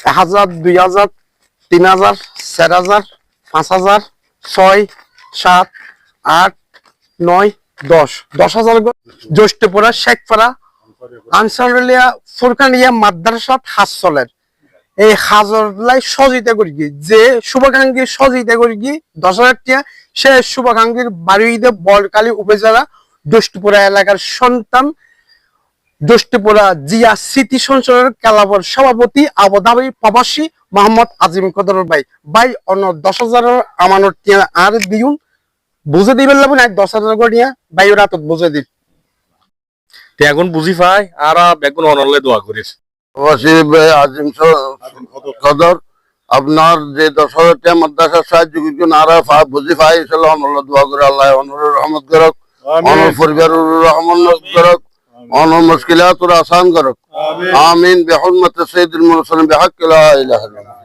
এক হাজার, দুই হাজার, তিন হাজার, চার হাজার, পাঁচ হাজার, ছয়, সাত, আট, নয়, দশ। দশ হাজার জ্যৈষ্ঠপুরা, শেখপাড়া, আনসারুলিয়া, ফুরকানিয়া মাদ্রাসাত হাসলের এই হাজরলাই সজিতা করি যে শুভাকাঙ্ক্ষীর সজিতা করি দশ হাজার টাকা সে শুভাকাঙ্ক্ষীর বাড়িতে বলকালী উপজেলা দোষ্টপুরা এলাকার সন্তান দোষ্টপুরা জিয়া স্মৃতি সংসদের ক্লাবের সভাপতি আবুধাবি প্রবাসী মোহাম্মদ আজিম কদর ভাই। ভাই অন্য দশ হাজারের আমানোর টিয়া আর দিউন। বুঝে দিবেন লাগবে না দশ হাজার করে নিয়ে ভাই ওরা তো বুঝে দিন। এখন বুঝি পাই আর এখন অনলে দোয়া করিস। আজিম আপনার যে দশ হাজার টাকা মাদ্রাসার সাহায্য করছেন আর বুঝি পাই ইনশাল্লাহ অনল দোয়া করে আল্লাহ অনর রহমত করক অনর রহমত করক। অনর মুশকিলাত আসান করক। আমিন। বিহরমত সঈদুল মুরসালিম বিহাক্ক লা ইলাহা ইল্লাল্লাহ।